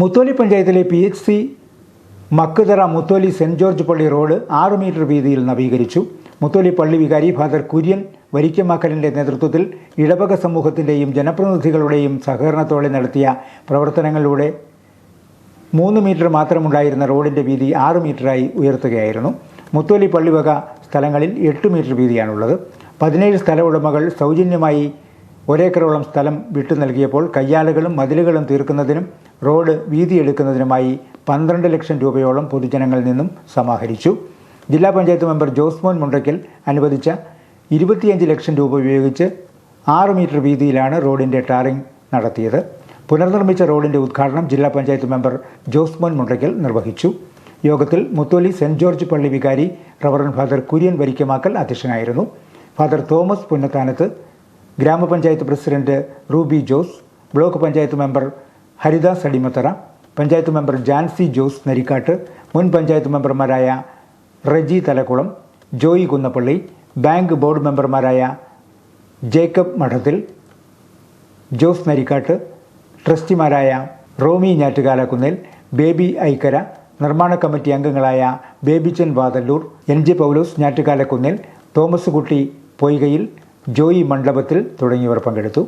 മുത്തോലി പഞ്ചായത്തിലെ P H C Makkuthara Mutholi Saint George പള്ളി road ആറ് മീറ്റർ വീതിയിൽ നവീകരിച്ചു. മുത്തോലി പള്ളി വികാരി ഫാദർ കുര്യൻ വരിക്കമാക്കലിന്റെ നേതൃത്വത്തിൽ ഇടവക സമൂഹത്തിന്റെയും ജനപ്രതിനിധികളുടെയും സഹകരണത്തോടെ നടത്തിയ പ്രവർത്തനങ്ങളിലൂടെ മൂന്ന് മീറ്റർ മാത്രമുണ്ടായിരുന്ന റോഡിന്റെ വീതി ആറ് മീറ്ററായി ഉയർത്തുകയായിരുന്നു. മുത്തോലി പള്ളിവക സ്ഥലങ്ങളിൽ എട്ട് മീറ്റർ വീതിയാണുള്ളത്. പതിനേഴ് സ്ഥല ഉടമകൾ സൗജന്യമായി ഒരേക്കറോളം സ്ഥലം വിട്ടു നൽകിയപ്പോൾ കയ്യാലുകളും മതിലുകളും തീർക്കുന്നതിനും റോഡ് വീതിയെടുക്കുന്നതിനുമായി പന്ത്രണ്ട് ലക്ഷം രൂപയോളം പൊതുജനങ്ങളിൽ നിന്നും സമാഹരിച്ചു. ജില്ലാ പഞ്ചായത്ത് മെമ്പർ ജോസ്മോൻ മുണ്ടയ്ക്കൽ അനുവദിച്ച ഇരുപത്തിയഞ്ച് ലക്ഷം രൂപ ഉപയോഗിച്ച് ആറ് മീറ്റർ വീതിയിലാണ് റോഡിന്റെ ടാറിംഗ് നടത്തിയത്. പുനർനിർമ്മിച്ച റോഡിന്റെ ഉദ്ഘാടനം ജില്ലാ പഞ്ചായത്ത് മെമ്പർ ജോസ്മോൻ മുണ്ടയ്ക്കൽ നിർവഹിച്ചു. യോഗത്തിൽ മുത്തോലി സെന്റ് ജോർജ് പള്ളി വികാരി റവറൻ ഫാദർ കുര്യൻ വരിക്കമാക്കൽ അധ്യക്ഷനായിരുന്നു. Father Thomas Punnathanath grama panchayat president Ruby Jose block panchayat member Haridas Adimathara panchayat member Jancy Jose Narikkattu മുൻ പഞ്ചായത്ത് മെമ്പർമാരായ റജി തലക്കുളം ജോയി കുന്നപ്പള്ളി ബാങ്ക് ബോർഡ് മെമ്പർമാരായ ജേക്കബ് മഠത്തിൽ ജോസ് നരിക്കാട്ട് ട്രസ്റ്റിമാരായ റോമി ഞാറ്റുകാലക്കുന്നിൽ ബേബി ഐക്കര നിർമ്മാണ കമ്മിറ്റി അംഗങ്ങളായ Babychan Vathallur N J Paulose Njattukalakkunnil Thomas Kutty Poykayil Joy മണ്ഡപത്തിൽ തുടങ്ങിയവർ പങ്കെടുത്തു.